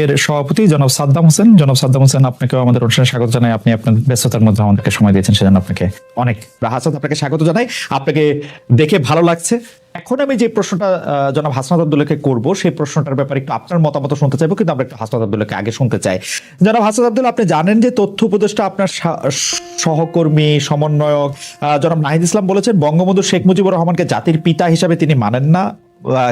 এর সভাপতি জনাব সাদ্দাম হোসেন। জনাব সাদ্দাম হোসেন, আপনাকেও আমাদের অনুষ্ঠানে স্বাগত জানাই। আপনি আপনার ব্যস্ততার মধ্যে আমাদেরকে সময় দিয়েছেন, সেজন্য আপনাকে অনেক হাসান আপনাকে স্বাগত জানাই। আপনাকে দেখে ভালো লাগছে। এখন আমি যে প্রশ্নটা জনাব হাসনাত আব্দুল্লাহকে করব, সেই প্রশ্নটার ব্যাপারে একটু আপনার মতামত শুনতে চাইব, কিন্তু আমরা একটু হাসনাত আব্দুল্লাহকে আগে শুনতে চাই। জনাব হাসনাত আব্দুল্লাহ, আপনি জানেন যে তথ্য উপদেষ্টা আপনার সহকর্মী, সমন্বয়ক জনাব নাহিদ ইসলাম বলেছেন, বঙ্গবন্ধু শেখ মুজিবুর রহমানকে জাতির পিতা হিসাবে তিনি মানেন না।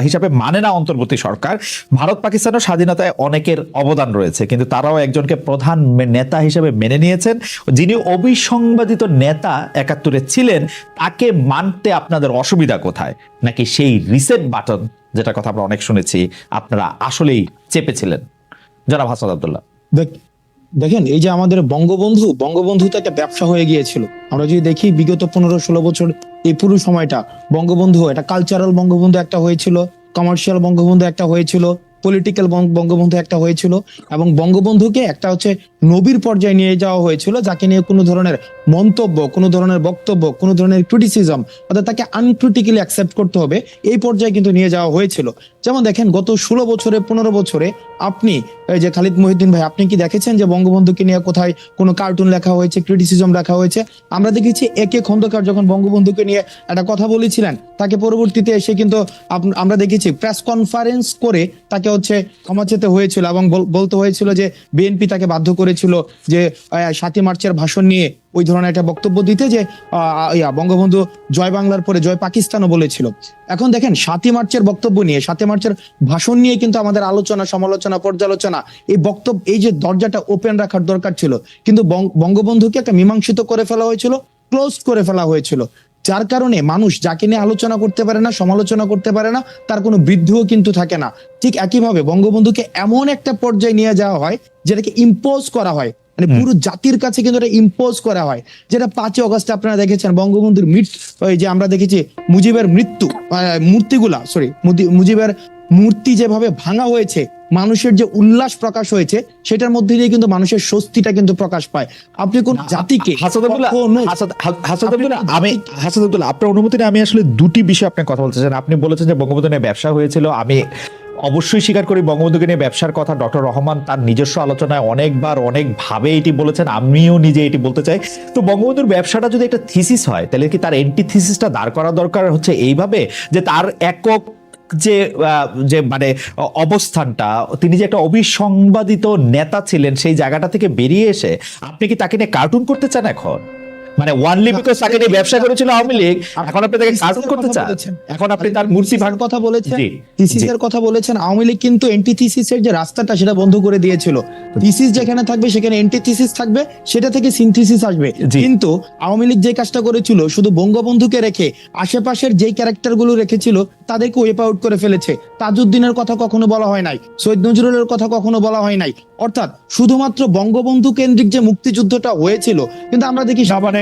হিসাবে মানে না অন্তর্বর্তী সরকার। ভারত পাকিস্তানের স্বাধীনতায় অনেকের অবদান রয়েছে, কিন্তু তারাও একজনকে প্রধান নেতা হিসেবে মেনে নিয়েছেন। যিনি অবিসংবাদিত নেতা একাত্তরে ছিলেন, তাকে মানতে আপনাদের অসুবিধা কোথায়? নাকি সেই রিসেট বাটন যেটা কথা আমরা অনেক শুনেছি, আপনারা আসলেই চেপেছিলেন? জনাব হাসান আব্দুল্লাহ। দেখ- দেখেন, এই যে আমাদের বঙ্গবন্ধু বঙ্গবন্ধু তো একটা ব্যবসা হয়ে গিয়েছিল। আমরা যদি দেখি বিগত পনেরো, ষোলো বছর এই পুরো সময়টা বঙ্গবন্ধু এটা কালচারাল বঙ্গবন্ধু একটা হয়েছিল কমার্শিয়াল বঙ্গবন্ধু একটা হয়েছিল। পলিটিক্যাল বঙ্গবন্ধু একটা হয়েছিল এবং বঙ্গবন্ধুকে একটা হচ্ছে নবীর পর্যায়ে নিয়ে যাওয়া হয়েছিল, যাকে নিয়ে কোনো ধরনের মন্তব্য, কোনো ধরনের বক্তব্য, কোনো ধরনের ক্রিটিসিজম অর্থাৎ তাকে আনক্রিটিক্যালি অ্যাকসেপ্ট করতে হবে, এই পর্যায়ে কিন্তু নিয়ে যাওয়া হয়েছিল। যেমন দেখেন, গত ষোলো বছরে, পনেরো বছরে আপনি যে খালিদ মহিউদ্দিন ভাই, আপনি কি দেখেছেন যে বঙ্গবন্ধুকে নিয়ে কোথায় কোনো কার্টুন লেখা হয়েছে ক্রিটিসিজম লেখা হয়েছে? আমরা দেখেছি একে খন্দকার যখন বঙ্গবন্ধুকে নিয়ে একটা কথা বলেছিলেন তাকে পরবর্তীতে এসে কিন্তু আমরা দেখেছি প্রেস কনফারেন্স করে তাকে হচ্ছে ক্ষমা চেতে হয়েছিল এবং বল- বলতে হয়েছিল যে বিএনপি তাকে বাধ্য করেছিল যে সাতই মার্চের ভাষণ নিয়ে ওই ধরনের একটা বক্তব্য দিতে যে বঙ্গবন্ধু জয় বাংলার পরে জয় পাকিস্তানও বলেছিল। এখন দেখেন সাতই মার্চের বক্তব্য নিয়ে, সাতই মার্চের ভাষণ নিয়ে কিন্তু আমাদের আলোচনা, সমালোচনা, পর্যালোচনা, এই বক্তব্য, এই যে দরজাটা ওপেন রাখার দরকার ছিল, কিন্তু বঙ্গবন্ধুকে একটা মীমাংসিত করে ফেলা হয়েছিল ক্লোজ করে ফেলা হয়েছিল। যার কারণে মানুষ যাকে নিয়ে আলোচনা করতে পারে না সমালোচনা করতে পারে না তার কোনো বৃদ্ধিও কিন্তু থাকে না। ঠিক একইভাবে বঙ্গবন্ধুকে এমন একটা পর্যায়ে নিয়ে যাওয়া হয় যেটাকে ইম্পোজ করা হয়। মানে পুরো জাতির কাছে কিন্তু এটা ইম্পোজ করা হয়। যেটা পাঁচই অগস্টে আপনারা দেখেছেন বঙ্গবন্ধুর মৃত্যু ওই যে আমরা দেখেছি মুজিবের মৃত্যু মূর্তিগুলা সরি মুজিবের মূর্তি যেভাবে ভাঙা হয়েছে মানুষের যে উল্লাস প্রকাশ হয়েছে সেটার মধ্যে দিয়ে কিন্তু মানুষের স্বস্তিটা কিন্তু প্রকাশ পায়। আপনি কোন জাতিকে আমি হাসান আব্দুল্লাহ আপনার অনুমতি আমি আসলে দুটি বিষয় আপনার কথা বলতে চান আপনি বলেছেন যে বঙ্গবন্ধু নিয়ে ব্যবসা হয়েছিল। আমি অবশ্যই স্বীকার করি বঙ্গবন্ধুকে নিয়ে ব্যবসার কথা ডক্টর রহমান তার নিজস্ব আলোচনায় অনেকবার অনেকভাবে এটি বলেছেন। আমিও নিজে এটি বলতে চাই। তো বঙ্গবন্ধুর ব্যবসাটা যদি একটা থিসিস হয় তাহলে কি তার এন্টি থিসিসটা দাঁড় করা দরকার হচ্ছে এইভাবে? যে তার একক যে যে মানে অবস্থানটা, তিনি যে একটা অবিসংবাদিত নেতা ছিলেন সেই জায়গাটা থেকে বেরিয়ে এসে আপনি কি তাকে নিয়ে কার্টুন করতে চান এখন? মানে ওয়ানলি বিকজ তাকে নিয়ে ব্যবসা করেছিল আওয়ামী লীগ এখন আপনি তাকে কার্টুন করতে চান? এখন আপনি তার মূর্তি ভাগ কথা বলেছেন? জি, থিসিসের কথা বলেছেন আওয়ামী লীগ কিন্তু এন্টি থিসিসের যে রাস্তাটা সেটা বন্ধ করে দিয়েছিল। থিসিস যেখানে থাকবে সেখানে এন্টি থিসিস থাকবে সেটা থেকে সিনথিসিস আসবে। কিন্তু আওয়ামী লীগ যে কাজটা করেছিল শুধু বঙ্গবন্ধুকে রেখে আশেপাশের যেই ক্যারেক্টারগুলো রেখেছিল তাদেরকে ওয়েপ আউট করে ফেলেছে। তাজউদ্দিনের কথা কখনো বলা হয় নাই সৈয়দ নজরুলের কথা কখনো বলা হয় নাই। অর্থাৎ শুধুমাত্র বঙ্গবন্ধু কেন্দ্রিক যে মুক্তিযুদ্ধটা হয়েছিল কিন্তু আমরা দেখি না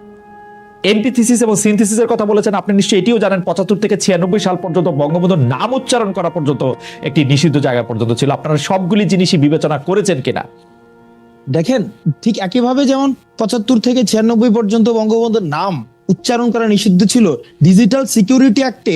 এন্টিথিসিস এবং সিনথিসিসের কথা বলেছেন। আপনি নিশ্চয়ই এটিও জানেন, পঁচাত্তর থেকে ছিয়ানব্বই সাল পর্যন্ত বঙ্গবন্ধুর নাম উচ্চারণ করা পর্যন্ত একটি নিষিদ্ধ জায়গা পর্যন্ত ছিল। আপনারা সবগুলি জিনিসই বিবেচনা করেছেন কিনা? দেখেন, ঠিক একইভাবে যেমন পঁচাত্তর থেকে ছিয়ানব্বই পর্যন্ত বঙ্গবন্ধুর নাম উচ্চারণ করা নিষিদ্ধ ছিল ডিজিটাল সিকিউরিটি অ্যাক্টে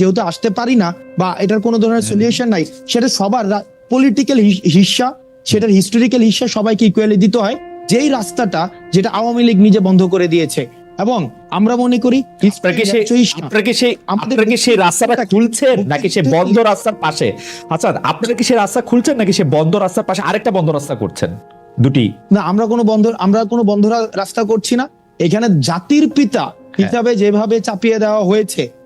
যেহেতু আসতে পারি না বা এটার কোনো ধরনের সলিউশন নাই সেটা সবার পলিটিক্যাল হিস্সা সেটার হিস্টোরিক্যাল হিস্সা সবাইকে ইকুয়ালি দিতে হয়। যেই রাস্তাটা যেটা আওয়ামী লীগ নিজে বন্ধ করে দিয়েছে এবং আমরা মনে করি আপনারা কি সেই রাস্তাটা খুলছেন নাকি সে বন্ধ রাস্তার পাশে? আচ্ছা আপনারা কি সেই রাস্তা খুলছেন নাকি সে বন্ধ রাস্তার পাশে আরেকটা বন্ধ রাস্তা করছেন? দুটি। না আমরা কোনো বন্ধ আমরা কোনো বন্ধ রাস্তা করছি না। এখানে জাতির পিতা হিসাবে যেভাবে চাপিয়ে দেওয়া হয়েছে হ্যাঁ।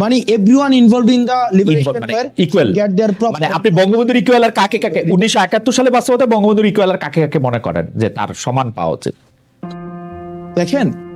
মানে everyone involve in the liberation মানে ওয়্যার ইকুয়াল গেট देयर মানে প্রপার আপনি বঙ্গবন্ধুর ইকুয়াল আর কাকে কাকে উনিশশো একাত্তর সালে বাস্তবতা বঙ্গবন্ধুর ইকুয়াল আর কাকে কাকে মনে করেন যে তার সমান পাওয়া উচিত দেখেন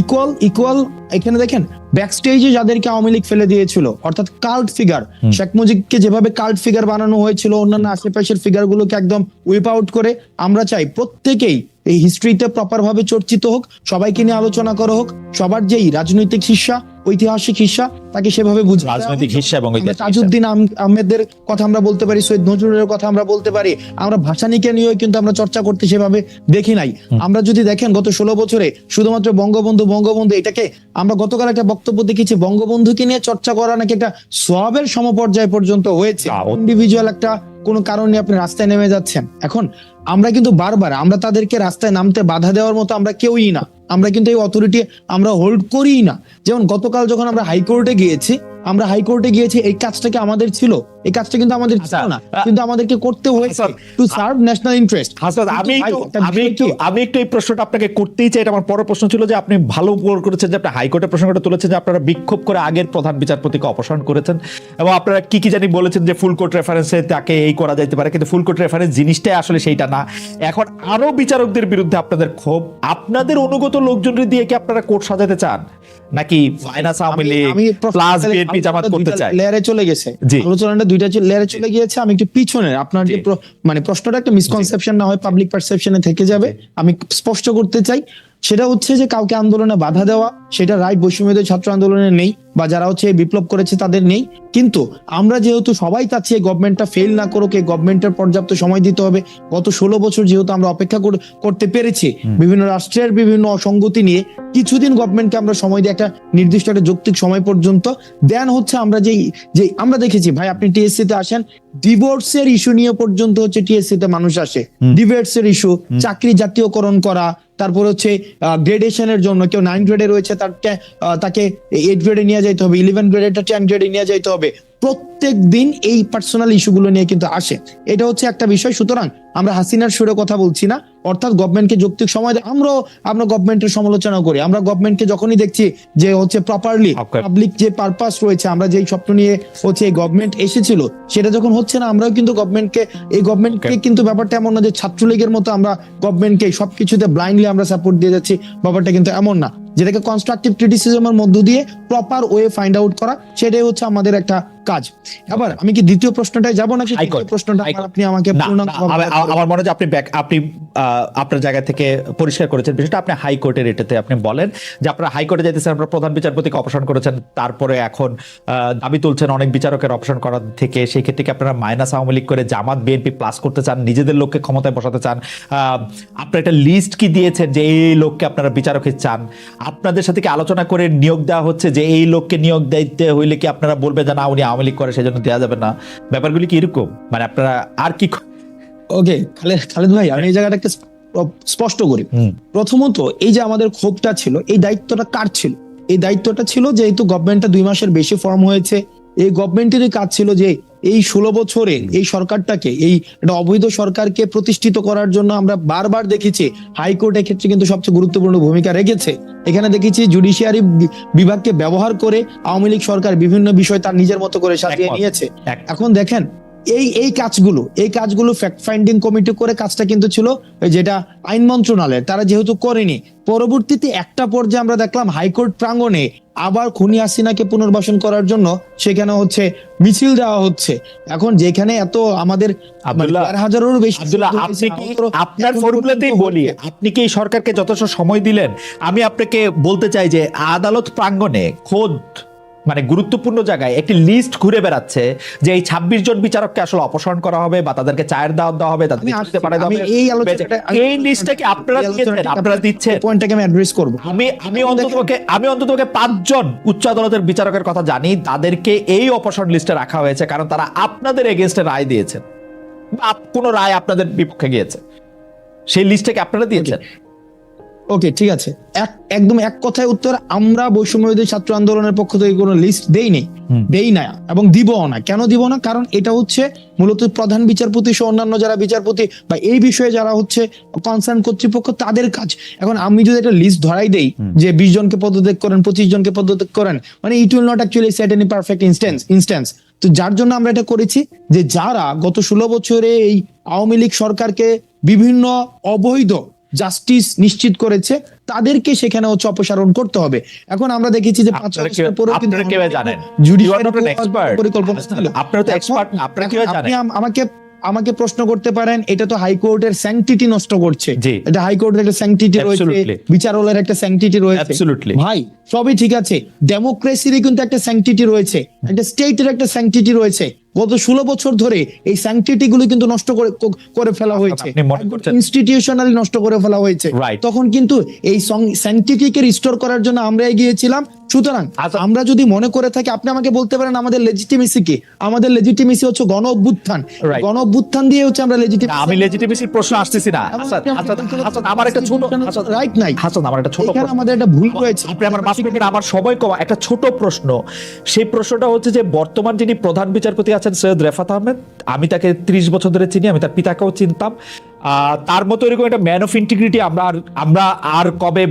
ইকুয়াল ইকুয়াল এখানে দেখেন ব্যাক স্টেজে যাদেরকে আওয়ামী লীগ ফেলে দিয়েছিল অর্থাৎ কাল্ট ফিগার শেখ মুজিবকে যেভাবে কাল্ট ফিগার বানানো হয়েছিল অন্যান্য আশেপাশের ফিগার গুলোকে একদম উইপ আউট করে আমরা চাই প্রত্যেকেই এই হিস্ট্রিতে প্রপার ভাবে চর্চিত হোক সবাইকে নিয়ে আলোচনা করা হোক সবার যেই রাজনৈতিক হিস্সা ঐতিহাসিক হিস্সা তাকে সেভাবে বুঝে রাজনৈতিক হিসা এবং ঐতিহাসিক তাজউদ্দিন আহমেদের কথা আমরা বলতে পারি সৈয়দ নজরুলের কথা আমরা বলতে পারি। আমরা ভাষানিকে নিয়েও কিন্তু আমরা চর্চা করতে সেভাবে দেখি নাই। আমরা যদি দেখেন গত ষোলো বছরে শুধুমাত্র বঙ্গবন্ধু বঙ্গবন্ধু এটাকে আমরা গতকাল একটা বক্তব্য দেখেছি বঙ্গবন্ধুকে নিয়ে চর্চা করা নাকি একটা সবের সমপর্যায় পর্যন্ত হয়েছে। ইন্ডিভিজুয়াল একটা কোনো কারণে আপনি রাস্তায় নেমে যাচ্ছেন। এখন আমরা কিন্তু বারবার আমরা তাদেরকে রাস্তায় নামতে বাধা দেওয়ার মতো আমরা কেউই না। আমরা কিন্তু এই অথরিটি আমরা হোল্ড করি না। যেমন গতকাল যখন আমরা হাইকোর্টে গিয়েছি আমরা হাইকোর্টে গিয়েছি এই কাজটা কি আমাদের ছিল? এই কাজটা কিন্তু আমাদের ছিল আচ্ছা, না। কিন্তু আমাদেরকে করতে হয়েছে to serve national interest Hasnat আমি আমি একটু আমি একটু এই প্রশ্নটা আপনাকে করতেই চাই এটা আমার পরের প্রশ্ন ছিল যে আপনি ভালো উপর করেছেন যে আপনি হাইকোর্টের প্রসঙ্গটা তুলেছেন যে আপনারা বিক্ষোভ করে আগের প্রধান বিচারপতিকে অপসারণ করেছেন এবং আপনারা কি কি জানি বলেছেন যে ফুল কোর্ট রেফারেন্সে তাকে এই করা যাইতে পারে কিন্তু ফুল কোর্ট রেফারেন্স জিনিসটাই আসলে সেইটা না। এখন আরও বিচারকদের বিরুদ্ধে আপনাদের ক্ষোভ আপনাদের অনুগত লোকজনের দিয়ে কি আপনারা কোর্ট সাজাতে চান? নাকি minus Awami League plus BNP Jamaat করতে চায়? লেয়ারে চলে গেছে। আলোচনাটা দুইটা লেয়ারে চলে গিয়েছে। আমি একটু পিছনে আপনার যে মানে প্রশ্নটা একটা মিসকনসেপশন না হয় পাবলিক পারসেপশনে থেকে যাবে। আমি স্পষ্ট করতে চাই সেটা হচ্ছে যে কাউকে আন্দোলনে বাধা দেওয়া সেটা রাইট বৈষম্যদের ছাত্র আন্দোলনে নেই। বা যারা হচ্ছে বিপ্লব করেছে তাদের নেই। কিন্তু আমরা যেহেতু সবাই চাচ্ছি এই গভর্নমেন্টটা ফেল না করুক এই গভর্নমেন্টের পর্যাপ্ত সময় দিতে হবে। গত ষোলো বছর যেহেতু আমরা অপেক্ষা করতে পেরেছি বিভিন্ন রাষ্ট্রের বিভিন্ন অসঙ্গতি নিয়ে কিছুদিন গভর্নমেন্টকে আমরা সময় দিয়ে একটা নির্দিষ্ট একটা যৌক্তিক সময় পর্যন্ত দেন হচ্ছে আমরা যেই যে আমরা দেখেছি ভাই আপনি টিএসসি তে আসেন ডিভোর্সের ইস্যু নিয়ে পর্যন্ত হচ্ছে টিএসসি তে মানুষ আসে। ডিভোর্সের ইস্যু চাকরি জাতীয়করণ করা তারপর হচ্ছে গ্রেডেশনের জন্য কেউ নাইন গ্রেডে রয়েছে আহ, তাকে এইট গ্রেডে নিয়ে যাইতে হবে ইলেভেন গ্রেডেরটা টেন গ্রেডে নিয়ে যাইতে হবে। প্রত্যেক দিন এই পার্সোনাল ইস্যুগুলো নিয়ে কিন্তু আসে। এটা হচ্ছে একটা বিষয়, সুতরাং আমরা হাসিনার সুরে কথা বলছি না। অর্থাৎ গভর্নমেন্টকে যৌক্তিক সময় দেয়। আমরাও আমরা গভর্নমেন্টের সমালোচনা করি। আমরা গভর্নমেন্টকে যখনই দেখছি যে হচ্ছে প্রপারলি পাবলিক যে পারপাস রয়েছে আমরা যেই স্বপ্ন নিয়ে হচ্ছে এই গভর্নমেন্ট এসেছিল সেটা যখন হচ্ছে না আমরাও কিন্তু গভর্নমেন্টকে এই গভর্নমেন্টকে কিন্তু ব্যাপারটা এমন না যে ছাত্রলীগের মতো আমরা গভর্নমেন্টকে সবকিছুতে ব্লাইন্ডলি আমরা সাপোর্ট দিয়ে যাচ্ছি ব্যাপারটা কিন্তু এমন না। যেটাকে কনস্ট্রাকটিভ ক্রিটিসিজমের মধ্য দিয়ে প্রপার ওয়ে ফাইন্ড আউট করা সেটাই হচ্ছে আমাদের একটা কাজ। এবার আমি কি দ্বিতীয় প্রশ্নটায় যাব নাকি প্রশ্নটা আপনি আমাকে না, আমার- মনে হয় আপনি back- আপনি আপনার জায়গা থেকে পরিষ্কার করেছেন। বিষয়টা আপনি হাইকোর্টের এটাতে আপনি বলেন যে আপনারা হাইকোর্টে যাইতেছেন, আপনার প্রধান বিচারপতিকে অপসারণ করেছেন, তারপরে এখন দাবি তুলছেন অনেক বিচারকের অপসারণ করার থেকে। সেই ক্ষেত্রে কি আপনারা মাইনাস আওয়ামী লীগ করে জামাত, বিএনপি প্লাস করতে চান, নিজেদের লোককে ক্ষমতায় বসাতে চান? আপনারা একটা লিস্ট কি দিয়েছেন যে এই লোককে আপনারা বিচারকে চান? আপনাদের সাথে কি আলোচনা করে নিয়োগ দেওয়া হচ্ছে যে এই লোককে নিয়োগ দিতে হইলে কি আপনারা বলবে যে না, উনি আওয়ামী লীগ করে, সেজন্য দেওয়া যাবে না? ব্যাপারগুলি কি এরকম? মানে আপনারা আর কি ওকে খালেদ খালেদ ভাই আমি এই জায়গাটা একটা স্পষ্ট করি। প্রথমত এই যে আমাদের ক্ষোভটা ছিল এই দায়িত্বটা কার ছিল? এই দায়িত্বটা ছিল যেহেতু গভর্নমেন্টটা দুই মাসের বেশি ফর্ম হয়েছে এই গভর্নমেন্টেরই কাজ ছিল যে এই ষোলো বছরে এই সরকারটাকে এই একটা অবৈধ সরকারকে প্রতিষ্ঠিত করার জন্য আমরা বারবার দেখেছি হাইকোর্টের ক্ষেত্রে কিন্তু সবচেয়ে গুরুত্বপূর্ণ ভূমিকা রেখেছে। এখানে দেখেছি জুডিশিয়ারি বিভাগকে ব্যবহার করে আওয়ামী লীগ সরকার বিভিন্ন বিষয় তার নিজের মতো করে সাজিয়ে নিয়েছে। এখন দেখেন এই এই কাজগুলো এই কাজগুলো ফ্যাক্ট ফাইন্ডিং কমিটি করে কাজটা কিন্তু ছিল যেটা আইন মন্ত্রণালয়ের তারা যেহেতু করেনি। পরবর্তীতে একটা পর্যায়ে আমরা দেখলাম হাইকোর্ট প্রাঙ্গণে আবার খুনি হাসিনাকে পুনর্বাসন করার জন্য সেখানে হচ্ছে মিছিল দেওয়া হচ্ছে। এখন যেখানে এত আমাদের মানে হাজারেরও বেশি আপনি কি আপনার ফর্মুলাতেই বলি আপনি কি সরকারকে যথেষ্ট সময় দিলেন? আমি আপনাকে বলতে চাই যে আদালত প্রাঙ্গণে খোদ মানে গুরুত্বপূর্ণ জায়গায় একটি লিস্ট ঘুরে বেড়াচ্ছে যে এই ছাব্বিশ জন বিচারককে আসলে অপসারণ করা হবে বা তাদেরকে চায়ের দাওয়াত দেওয়া হবে তাদের আমি ছুটিতে আসছি, পাঠানো আমি এই আলোচনাটা এই লিস্টটা কি আপনারা দিয়েছেন আপনারা দিচ্ছেন। পয়েন্টটাকে আমি অ্যাড্রেস করব। আমি আমি অন্ততপক্ষে আমি অন্ততপক্ষে পাঁচজন উচ্চ আদালতের বিচারকের কথা জানি তাদেরকে এই অপসারণ লিস্টে রাখা হয়েছে কারণ তারা আপনাদের এগেনস্টে রায় দিয়েছেন। বা কোনো রায় আপনাদের বিপক্ষে গিয়েছে। সেই লিস্টটাকে আপনারা দিয়েছেন। ওকে ঠিক আছে। এক একদম এক কথায় উত্তর আমরা বৈষম্যবিরোধী ছাত্র আন্দোলনের পক্ষ থেকে কোনো লিস্ট দেইনি। দেই না এবং দিবও না। কেন দিব না? কারণ এটা হচ্ছে মূলত প্রধান বিচারপতি সহ অন্যান্য যারা বিচারপতি বা এই বিষয়ে যারা হচ্ছে কনসার্ন কর্তৃপক্ষ তাদের কাজ। এখন আমি যদি একটা লিস্ট ধরাই দেই যে বিশ জনকে পদত্যাগ করেন পঁচিশ জনকে পদত্যাগ করেন মানে it will not actually set any perfect instance instance তো যার জন্য আমরা এটা করেছি যে যারা গত ষোলো বছরে এই আওয়ামী লীগ সরকারকে বিভিন্ন অবৈধ জাস্টিস নিশ্চিত করেছে তাদেরকে সেখানে হচ্ছে অপসারণ করতে হবে। এখন আমরা দেখেছি যে পাঁচ আগস্টের পরেও কিন্তু জানেন? পরিকল্পনা আপনারা তো না, আপনারা কীভাবে জানেন? আমাকে আমাকে প্রশ্ন করতে পারেন এটা তো হাইকোর্টের স্যাংটিটি নষ্ট করছে। এটা হাইকোর্টের একটা স্যাংটিটি রয়েছে বিচারালয়ের একটা স্যাংটিটি রয়েছে। ভাই সবই ঠিক আছে। ডেমোক্রেসিরই কিন্তু একটা স্যাংটিটি রয়েছে। একটা স্টেটের একটা স্যাংটিটি রয়েছে। গত ষোলো বছর ধরে এই স্যাংটিটি গুলো কিন্তু নষ্ট করে করে ফেলা হয়েছে। ইনস্টিটিউশনালি নষ্ট করে ফেলা হয়েছে। তখন কিন্তু এই স্যাংটিটিকে রিস্টোর করার জন্য আমরা এগিয়েছিলাম। সুতরাং আচ্ছা। আমরা যদি মনে করে থাকি আপনি আমাকে বলতে পারেন আমাদের লেজিটিমেসি কি? আমাদের লেজিটিমেসি হচ্ছে গণ অভ্যুত্থান। গণ অভ্যুত্থান দিয়ে হচ্ছে আমরা লেজিটিমেসি আমি লেজিটিমেসির প্রশ্ন আসতেছি না। হাসান হাসান আমার একটা ছোট রাইট নাই। হাসান আমার একটা ছোট এখানে আমাদের একটা ভুল রয়েছে আপনি আমার মাঝ আমার সবাই কমা একটা ছোট প্রশ্ন। সেই প্রশ্নটা হচ্ছে যে বর্তমান যিনি প্রধান বিচারপতি আছেন সৈয়দ রেফাত আহমেদ, আমি তাকে ত্রিশ বছর ধরে চিনি, আমি তার পিতাকেও চিনতাম। তার মতো এরকম একটা ম্যান অফ ইন্টিগ্রিটি আমরা আর আমরা আর কবে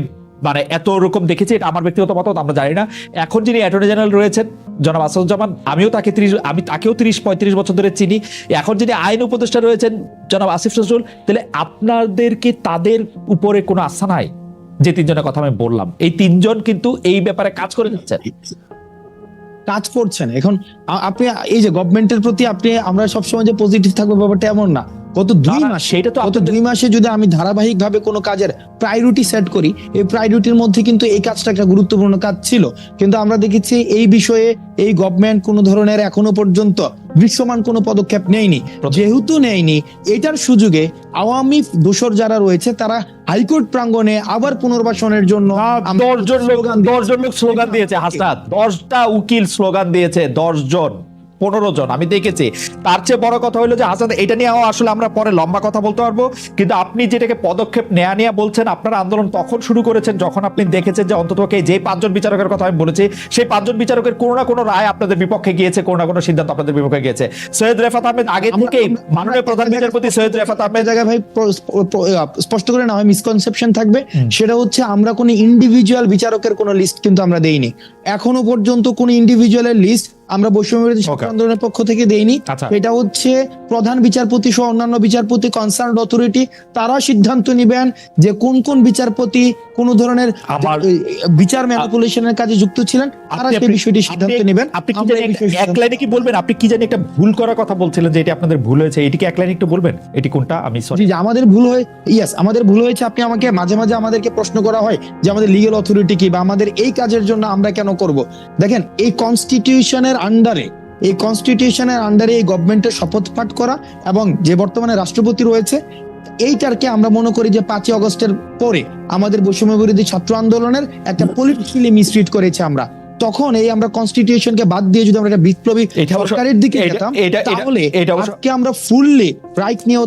মানে এত রকম দেখেছি, এটা আমার ব্যক্তিগত মতামত, আমরা জানি না। এখন যিনি অ্যাটর্নি জেনারেল রয়েছেন, জনাব আসাদুজ্জামান, আমিও তাকে ত্রিশ, আমি তাকেও ত্রিশ, পঁয়ত্রিশ বছর ধরে চিনি। এখন যিনি আইন উপদেষ্টা রয়েছেন, জনাব আসিফ নজরুল, তাহলে আপনাদেরকে তাদের উপরে কোনো আস্থা নাই? যে তিনজনের কথা আমি বললাম। এই তিনজন কিন্তু এই ব্যাপারে কাজ করে যাচ্ছেন। কাজ করছেন। এখন আপনি এই যে গভর্নমেন্টের প্রতি আপনি, আমরা সবসময় যে পজিটিভ থাকব ব্যাপারটা এমন না। গত দুই মাস সেটা তো গত দুই মাসে যদি আমি ধারাবাহিক ভাবে কোনো কাজের প্রায়োরিটি সেট করি এই প্রায়োরিটির মধ্যে কিন্তু এই কাজটা একটা গুরুত্বপূর্ণ কাজ ছিল। কিন্তু আমরা দেখেছি এই বিষয়ে এই গভর্নমেন্ট কোনো ধরনের এখনও পর্যন্ত দৃশ্যমান কোনো পদক্ষেপ নেয়নি। যেহেতু নেয়নি এটার সুযোগে আওয়ামী দোসর যারা রয়েছে তারা হাইকোর্ট প্রাঙ্গণে আবার পুনর্বাসনের জন্য দশজন লোক দশজন লোক স্লোগান দিয়েছে হাসনাত দশটা উকিল স্লোগান দিয়েছে দশজন। পনেরো জন আমি দেখেছি। তার চেয়ে বড় কথা হলো যে হাসান এটা নিয়েও আসলে আমরা পরে লম্বা কথা বলতে পারব। কিন্তু আপনি যেটাকে পদক্ষেপ নেয়া নিয়ে বলছেন আপনারা আন্দোলন তখন শুরু করেছেন যখন আপনি দেখেছেন যে অন্তত যে পাঁচজন বিচারকের কথা আমি বলেছি সেই পাঁচজন বিচারকের কোনো না কোনো রায় আপনাদের বিপক্ষে গিয়েছে কোনো না কোনো সিদ্ধান্ত আপনাদের বিপক্ষে গিয়েছে। সৈয়দ রেফাত আহমেদ আগে থেকেই মাননীয় প্রধান বিচারপতি সৈয়দ রেফাত আহমেদ জায়গায় ভাই স্পষ্ট করে না হয় মিসকনসেপশন থাকবে। সেটা হচ্ছে আমরা কোনো ইন্ডিভিজুয়াল বিচারকের কোনো লিস্ট কিন্তু আমরা দেইনি। এখনও পর্যন্ত কোনো ইন্ডিভিজুয়ালের লিস্ট আমরা বৈষম্যবিরোধী Okay. আন্দোলনের পক্ষ থেকে দেইনি। আচ্ছা। এটা হচ্ছে প্রধান বিচারপতি সহ অন্যান্য বিচারপতি কনসার্ন অথরিটি তারা সিদ্ধান্ত নিবেন যে কোন কোন বিচারপতি কোন ধরনের বিচার ম্যানিপুলেশনের কাজে যুক্ত ছিলেন তারা সেই বিষয়টি সিদ্ধান্ত নেবেন। আপনি কি আমরা জানি এই একটা- বিষয়ে এক লাইনে কি বলবেন? আপনি কি জানি একটা ভুল করার কথা বলছিলেন যে এটি আপনাদের ভুল হয়েছে এটি কি এক লাইনে একটু বলবেন? এটি কোনটা? আমি সরি জি জি, আমাদের ভুল হয়ে ইয়েস আমাদের ভুল হয়েছে আপনি আমাকে মাঝে মাঝে আমাদেরকে প্রশ্ন করা হয় যে আমাদের লিগ্যাল অথরিটি কি বা আমাদের এই কাজের জন্য আমরা কেন করব? দেখেন এই কনস্টিটিউশনের আন্ডারে এই কনস্টিটিউশনের আন্ডারে এই গভর্নমেন্টের শপথ পাঠ করা এবং যে বর্তমানে রাষ্ট্রপতি রয়েছে এইটারকে আমরা মনে করি যে পাঁচই অগস্টের পরে আমাদের বৈষম্য বিরোধী ছাত্র আন্দোলনের একটা পলিটিক্যালি মিসট্রিট করেছে আমরা। তখন এই আমরা কনস্টিটিউশনকে বাদ দিয়ে যদি আমরা একটা বিপ্লবী সরকারের দিকে যেতাম তাহলে আজকে আমরা ফুললি রাইট নিয়ে